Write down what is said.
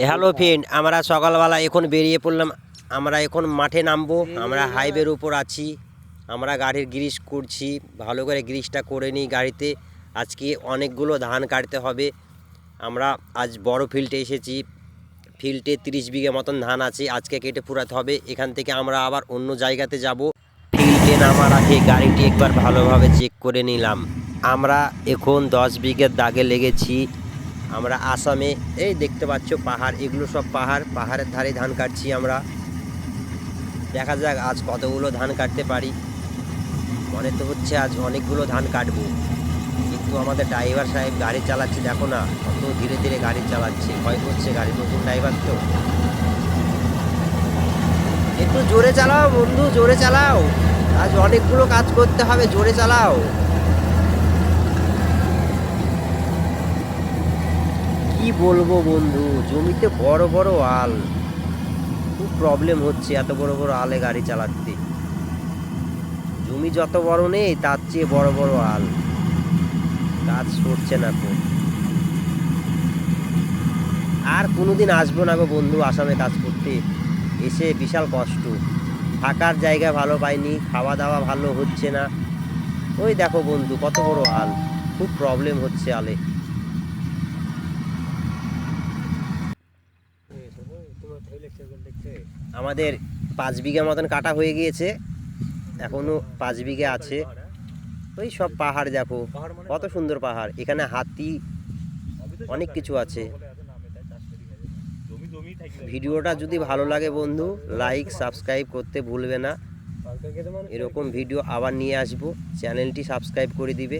Hello friend আমরা সকালবেলা এখন বেরিয়ে পড়লাম আমরা এখন মাঠে নামবো আমরা হাইওয়ের উপর আছি আমরা গাড়ির গ্রিস করছি ভালো করে গ্রিসটা করে নিই গাড়িতে আজকে অনেকগুলো ধান কাটতে হবে আমরা আজ বড় ফিল্ডে এসেছি ফিল্ডে তিরিশ বিঘে মতন ধান আছে আজকে কেটে পুরাতে হবে এখান থেকে আমরা আবার অন্য জায়গাতে যাব ফিল্ডে নামার আগে গাড়িটি একবার ভালোভাবে চেক করে নিলাম আমরা এখন দশ বিঘের দাগে লেগেছি আমরা আসামে, এই দেখতে পাচ্ছ পাহাড়, এগুলো সব পাহাড়, পাহাড়ের ধারে ধান কাটছি আমরা। দেখা যাক আজ কতগুলো ধান কাটতে পারি। মনে তো হচ্ছে আজ অনেকগুলো ধান কাটবো। কিন্তু আমাদের ড্রাইভার সাহেব গাড়ি চালাচ্ছে, দেখো না, কত ধীরে ধীরে গাড়ি চালাচ্ছে। ভয় করছে গাড়ি নতুন ড্রাইভার তো। একটু জোরে চালাও বন্ধু, জোরে চালাও। আজ অনেকগুলো কাজ করতে হবে, জোরে চালাও। বলব বন্ধু? জমিতে বড় বড় আল। খুব প্রবলেম হচ্ছে এত বড় বড় আলে গাড়ি চালাতে। জমি যত বড় নেই, তার চেয়ে বড় বড় আল। কাজ সরছে না তো। আর কোনোদিন আসব না গো বন্ধু আসামে কাজ করতে। এসে বিশাল কষ্ট। থাকার জায়গা ভালো পাইনি খাওয়া দাওয়া ভালো হচ্ছে না। ওই দেখো বন্ধু কত বড় আল। খুব প্রবলেম হচ্ছে আলে। আমাদের পাঁচ বিঘা মতন কাটা হয়ে গিয়েছে। এখনও পাঁচ বিঘে আছে। ওই সব পাহাড় দেখো। কত সুন্দর পাহাড়। এখানে হাতি অনেক কিছু আছে। ভিডিওটা যদি ভালো লাগে বন্ধু লাইক সাবস্ক্রাইব করতে ভুলবে না। এরকম ভিডিও আবার নিয়ে আসব। চ্যানেলটি সাবস্ক্রাইব করে দিবে।